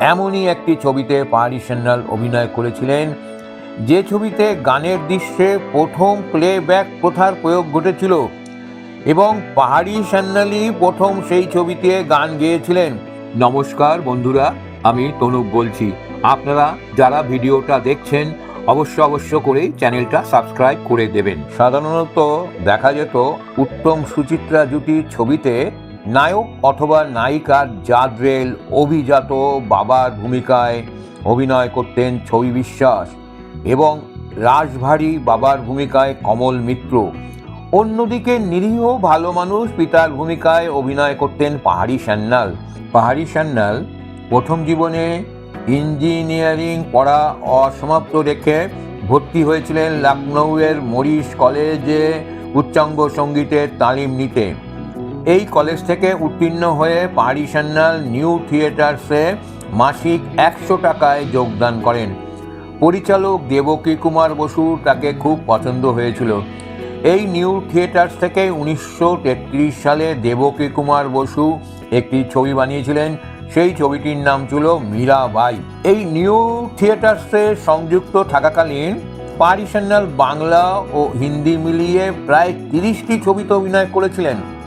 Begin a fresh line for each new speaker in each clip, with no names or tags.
এমনই একটি ছবিতে পাহাড়ি সান্যাল অভিনয় করেছিলেন। যে ছবিতে গানের দৃশ্যে প্রথম প্লেব্যাক প্রথার প্রয়োগ ঘটেছিল এবং পাহাড়ি সান্যালই প্রথম সেই ছবিতে গান গেয়েছিলেন। নমস্কার বন্ধুরা আমি তনুপ বলছি। আপনারা যারা ভিডিওটা দেখছেন অবশ্য অবশ্য করে চ্যানেলটা সাবস্ক্রাইব করে দেবেন। সাধারণত দেখা যেত উত্তম সুচিত্রা জুটির ছবিতে নায়ক অথবা নায়িকার জাদরেল অভিজাত বাবার ভূমিকায় অভিনয় করতেন ছবি বিশ্বাস এবং রাজভারী বাবার ভূমিকায় কমল মিত্র। অন্যদিকে নিরীহ ভালো মানুষ পিতার ভূমিকায় অভিনয় করতেন পাহাড়ি সান্যাল। পাহাড়ি সান্যাল প্রথম জীবনে ইঞ্জিনিয়ারিং পড়া অসমাপ্ত রেখে ভর্তি হয়েছিলেন লখনৌয়ের মরিশ কলেজে উচ্চাঙ্গ সঙ্গীতের তালিম নিতে। এই কলেজ থেকে উত্তীর্ণ হয়ে পাহাড়ি সান্যাল নিউ থিয়েটার্সে মাসিক একশো টাকায় যোগদান করেন। পরিচালক দেবকী কুমার বসু তাকে খুব পছন্দ হয়েছিল। এই নিউ থিয়েটার্স থেকে উনিশশো তেত্রিশ সালে দেবকী কুমার বসু একটি ছবি বানিয়েছিলেন। সেই ছবিটির নাম ছিল মীরা মীরাবাই এই নিউ থিয়েটার্সে সংযুক্ত থাকাকালীন পারি সান্যাল বাংলা ও হিন্দি মিলিয়ে প্রায় তিরিশটি ছবিতে অভিনয় করেছিলেন।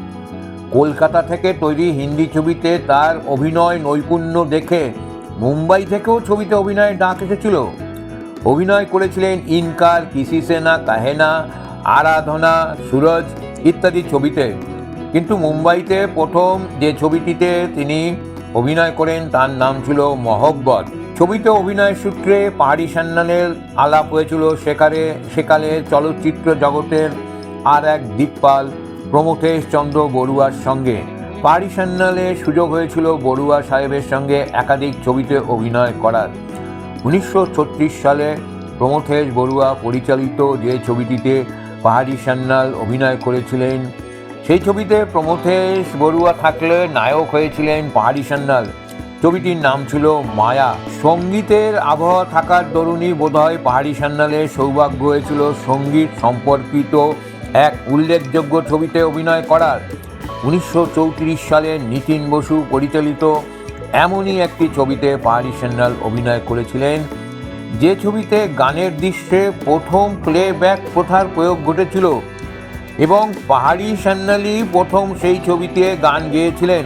কলকাতা থেকে তৈরি হিন্দি ছবিতে তার অভিনয় নৈপুণ্য দেখে মুম্বাই থেকেও ছবিতে অভিনয়ের ডাক এসেছিল। অভিনয় করেছিলেন ইনকার কিসি সেনা, কাহেনা, আরাধনা, সুরজ ইত্যাদি ছবিতে। কিন্তু মুম্বাইতে প্রথম যে ছবিটিতে তিনি অভিনয় করেন তার নাম ছিল মহব্বত। ছবিতে অভিনয় সূত্রে পাহাড়ি সান্যালের আলাপ হয়েছিল। সেকালে সেকালের চলচ্চিত্র জগতের আর এক দিকপাল প্রমথেশ চন্দ্র বড়ুয়ার সঙ্গে। পাহাড়ি সান্যালে সুযোগ হয়েছিল বড়ুয়া সাহেবের সঙ্গে একাধিক ছবিতে অভিনয় করার। উনিশশো ছত্রিশ সালে প্রমথেশ বড়ুয়া পরিচালিত যে ছবিটিতে পাহাড়ি সান্যাল অভিনয় করেছিলেন, সেই ছবিতে প্রমথেশ বড়ুয়া থাকলে নায়ক হয়েছিলেন পাহাড়ি সান্যাল ছবিটির নাম ছিল মায়া। সঙ্গীতের আবহাওয়া থাকার দরুনই বোধহয় পাহাড়ি সান্যালের সৌভাগ্য হয়েছিল সংগীত সম্পর্কিত এক উল্লেখযোগ্য ছবিতে অভিনয় করার। উনিশশো চৌত্রিশ সালে নিতিন বসু পরিচালিত এমনই একটি ছবিতে পাহাড়ি সান্যাল অভিনয় করেছিলেন। যে ছবিতে গানের দৃশ্যে প্রথম প্লেব্যাক প্রথার প্রয়োগ ঘটেছিল এবং পাহাড়ি সান্যালি প্রথম সেই ছবিতে গান গেয়েছিলেন।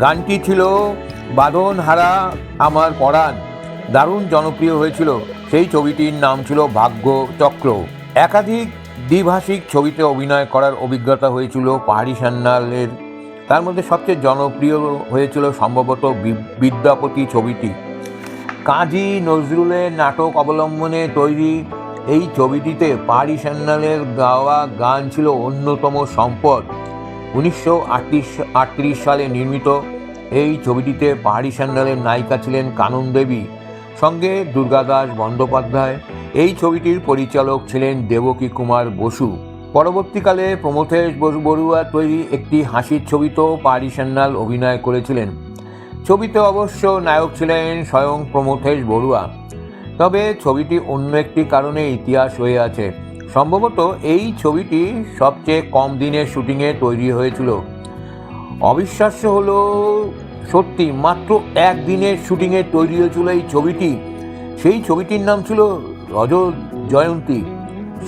গানটি ছিল বাঁধন হারা আমার পরাণ, দারুণ জনপ্রিয় হয়েছিল। সেই ছবিটির নাম ছিল ভাগ্য চক্র একাধিক দ্বিভাষিক ছবিতে অভিনয় করার অভিজ্ঞতা হয়েছিল পাহাড়ি সান্যালের তার মধ্যে সবচেয়ে জনপ্রিয় হয়েছিল সম্ভবত বিদ্যাপতি ছবিটি। কাজী নজরুলের নাটক অবলম্বনে তৈরি এই ছবিটিতে পাহাড়ি সান্যালের গাওয়া গান ছিল অন্যতম সম্পদ। উনিশশো আটত্রিশ সালে নির্মিত এই ছবিটিতে পাহাড়ি সান্যালের নায়িকা ছিলেন কানন দেবী। সঙ্গে দুর্গাদাস বন্দ্যোপাধ্যায় এই ছবিটির পরিচালক ছিলেন দেবকী কুমার বসু। পরবর্তীকালে প্রমথেশ বসু বড়ুয়া তৈরি একটি হাসির ছবিতেও পাহাড়ি সান্যাল অভিনয় করেছিলেন। ছবিতে অবশ্য নায়ক ছিলেন স্বয়ং প্রমথেশ বড়ুয়া। তবে ছবিটি অন্য একটি কারণে ইতিহাস হয়ে আছে। সম্ভবত এই ছবিটি সবচেয়ে কম দিনের শুটিংয়ে তৈরি হয়েছিল। অবিশ্বাস্য হলো, সত্যি মাত্র একদিনের শুটিংয়ে তৈরি হয়েছিল এই ছবিটি। সেই ছবিটির নাম ছিল রজত জয়ন্তী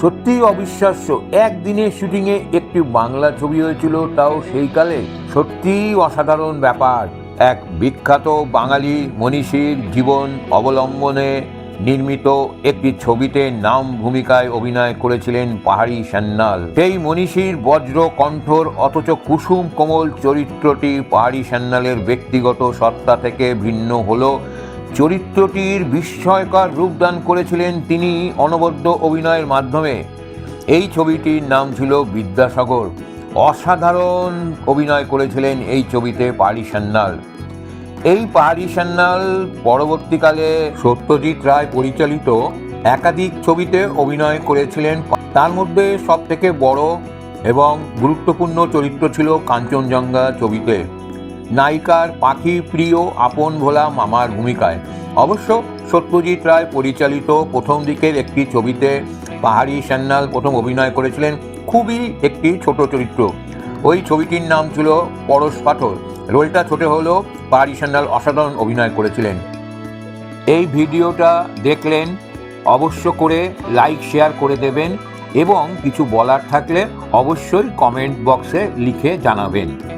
সত্যিই অবিশ্বাস্য একদিনের শুটিংয়ে একটি বাংলা ছবি হয়েছিল, তাও সেই কালে। সত্যিই অসাধারণ ব্যাপার। এক বিখ্যাত বাঙালি মনীষীর জীবন অবলম্বনে নির্মিত একটি ছবিতে নাম ভূমিকায় অভিনয় করেছিলেন পাহাড়ি সান্যাল। সেই মনীষীর বজ্র কণ্ঠর অথচ কুসুম কোমল চরিত্রটি পাহাড়ি সান্যালের ব্যক্তিগত সত্তা থেকে ভিন্ন হলো। চরিত্রটির বিস্ময়কর রূপদান করেছিলেন তিনি অনবদ্য অভিনয়ের মাধ্যমে। এই ছবিটির নাম ছিল বিদ্যাসাগর। অসাধারণ অভিনয় করেছিলেন এই ছবিতে পাহাড়ি সান্যাল। এই পাহাড়ি সান্যাল পরবর্তীকালে সত্যজিৎ রায় পরিচালিত একাধিক ছবিতে অভিনয় করেছিলেন। তার মধ্যে সব থেকে বড় এবং গুরুত্বপূর্ণ চরিত্র ছিল কাঞ্চনজঙ্ঘা ছবিতে। নায়িকার পাখি প্রিয় আপন ভোলা মামার ভূমিকায়। অবশ্য সত্যজিৎ রায় পরিচালিত প্রথম দিকের একটি ছবিতে পাহাড়ি সান্যাল প্রথম অভিনয় করেছিলেন, খুবই একটি ছোট চরিত্র। ওই ছবিটির নাম ছিল পরশ পাথর। রোলটা ছোট হলেও পাহাড়ি সান্যাল অসাধারণ অভিনয় করেছিলেন। এই ভিডিওটা দেখলেন, অবশ্য করে লাইক, শেয়ার করে দেবেন এবং কিছু বলার থাকলে অবশ্যই কমেন্ট বক্সে লিখে জানাবেন।